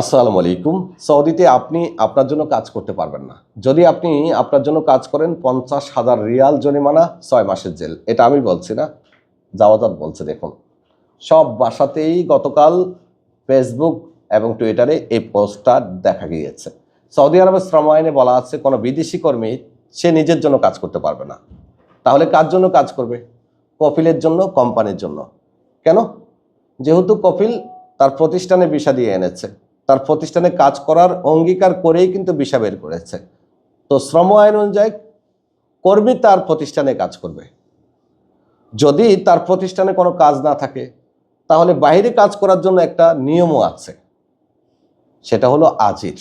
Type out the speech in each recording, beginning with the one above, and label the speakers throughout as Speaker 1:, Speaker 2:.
Speaker 1: আসসালামু আলাইকুম। সৌদিতে আপনি আপনার জন্য কাজ করতে পারবেন না। যদি আপনি আপনার জন্য কাজ করেন পঞ্চাশ হাজার রিয়াল জরিমানা, ছয় মাসের জেল। এটা আমি বলছি না। জাওয়াজাত বলছে, দেখুন। সব বাসাতেই গতকাল ফেসবুক এবং টুইটারে এই পোস্টটা দেখা গিয়েছে। সৌদি আরবের শ্রম আইনে বলা আছে, কোনো বিদেশি কর্মী, সে নিজের জন্য কাজ করতে পারবে না। তাহলে কার জন্য কাজ করবে? কফিলের জন্য, কোম্পানির জন্য। কেন? যেহেতু কপিল তার প্রতিষ্ঠানে বিষা দিয়ে এনেছে। তার প্রতিষ্ঠানে কাজ করার অঙ্গীকার করেই কিন্তু ভিসা বের করেছে। তো শ্রম আইন অনুযায়ী কর্মী তার প্রতিষ্ঠানে কাজ করবে। যদি তার প্রতিষ্ঠানে কোনো কাজ না থাকে, তাহলে বাইরে কাজ করার জন্য একটা নিয়মও আছে। সেটা হলো আজির।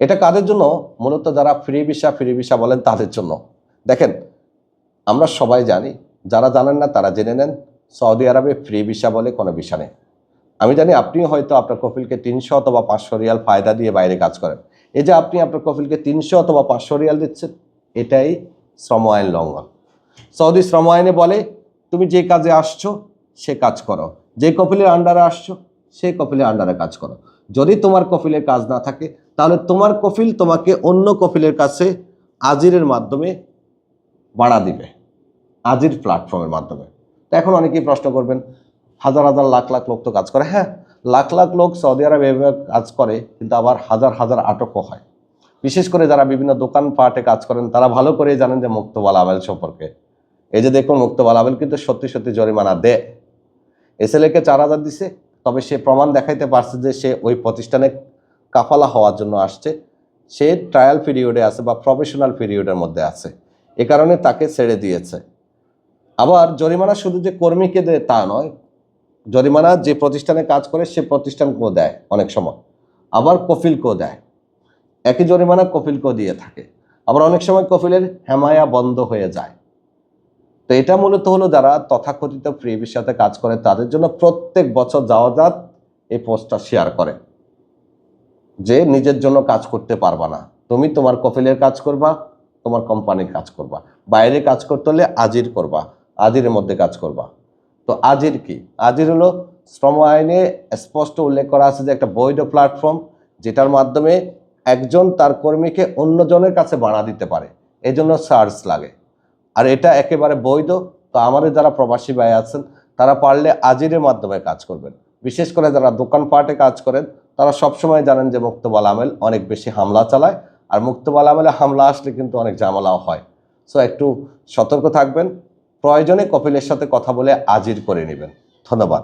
Speaker 1: এটা কাদের জন্য? মূলত যারা ফ্রি ভিসা ফ্রি ভিসা বলেন তাদের জন্য। দেখেন, আমরা সবাই জানি, যারা জানেন না তারা জেনে নেন, সৌদি আরবে ফ্রি ভিসা বলে কোনো ভিসা নেই। আমি জানি আপনি হয়তো আপনার কফিলকে তিনশো অথবা পাঁচশো রিয়াল ফায়দা দিয়ে বাইরে কাজ করেন। এই যে আপনি আপনার কফিলকে তিনশো অথবা পাঁচশো রিয়াল দিচ্ছেন, এটাই শ্রম আইন লঙ্ঘন। সৌদি শ্রম আইনে বলে, তুমি যে কাজে আসছো, সে কাজ করো। যে কপিলের আন্ডারে আসছো সেই কপিলের আন্ডারে কাজ করো। যদি তোমার কপিলের কাজ না থাকে, তাহলে তোমার কপিল তোমাকে অন্য কপিলের কাছে আজিরের মাধ্যমে ভাড়া দিবে। আজির প্ল্যাটফর্মের মাধ্যমে। তো এখন অনেকেই প্রশ্ন করবেন হাজার হাজার লাখ লাখ লোক তো কাজ করে। হ্যাঁ লাখ লাখ লোক সৌদি আরবে কাজ করে, কিন্তু আবার হাজার হাজার আটকও হয়। বিশেষ করে যারা বিভিন্ন দোকান পাটে কাজ করেন, তারা ভালো করে জানেন যে মুক্তবাল আবেল সম্পর্কে। এই যে দেখুন, মুক্তবাল আবেল কিন্তু সত্যি সত্যি জরিমানা দেয়। এসএলএকে চার হাজার দিছে, তবে সে প্রমাণ দেখাইতে পারছে যে সে ওই প্রতিষ্ঠানে কাফালা হওয়ার জন্য আসছে। সে ট্রায়াল পিরিয়ডে আছে বা প্রফেশনাল পিরিয়ডের মধ্যে আছে। এ কারণে তাকে ছেড়ে দিয়েছে। আবার জরিমানা শুধু যে কর্মীকে দেয় তা নয় জরিমানা যে প্রতিষ্ঠানে কাজ করে, সে প্রতিষ্ঠানকেও দেয় অনেক সময়। আবার কফিলকেও দেয়। একই জরিমানা কফিলকেও দিয়ে থাকে। আবার অনেক সময় কফিলের হেমায়া বন্ধ হয়ে যায়। তো এটা মূলত হলো যারা তথাকথিত ফ্রি সাথে কাজ করে, তাদের জন্য প্রত্যেক বছর যাওয়াজাত এই পোস্টটা শেয়ার করে। যে নিজের জন্য কাজ করতে পারবা না। তুমি তোমার কফিলের কাজ করবা, তোমার কোম্পানির কাজ করবা। বাইরে কাজ করতে হলে আজির করবা, আজিরের মধ্যে কাজ করবা। তো আজির কি? আজির হলো শ্রম আইনে স্পষ্ট উল্লেখ করা আছে যে একটা বৈধ প্ল্যাটফর্ম যেটার মাধ্যমে একজন তার কর্মীকে অন্যজনের কাছে বাড়া দিতে পারে। এজন্য চার্জ লাগে। আর এটা একেবারে বৈধ। তো আমাদের যারা প্রবাসী ভাই আছেন, তারা পারলে আজিরের মাধ্যমে কাজ করবেন। বিশেষ করে যারা দোকানপাটে কাজ করেন, তারা সবসময় জানেন যে মুক্তবাল আমেল অনেক বেশি হামলা চালায়। আর মুক্তবাল আমেলে হামলা আসলে কিন্তু অনেক ঝামেলাও হয়। সো একটু সতর্ক থাকবেন। প্রয়োজনে কপিলের সাথে কথা বলে আজির করে নেবেন। ধন্যবাদ।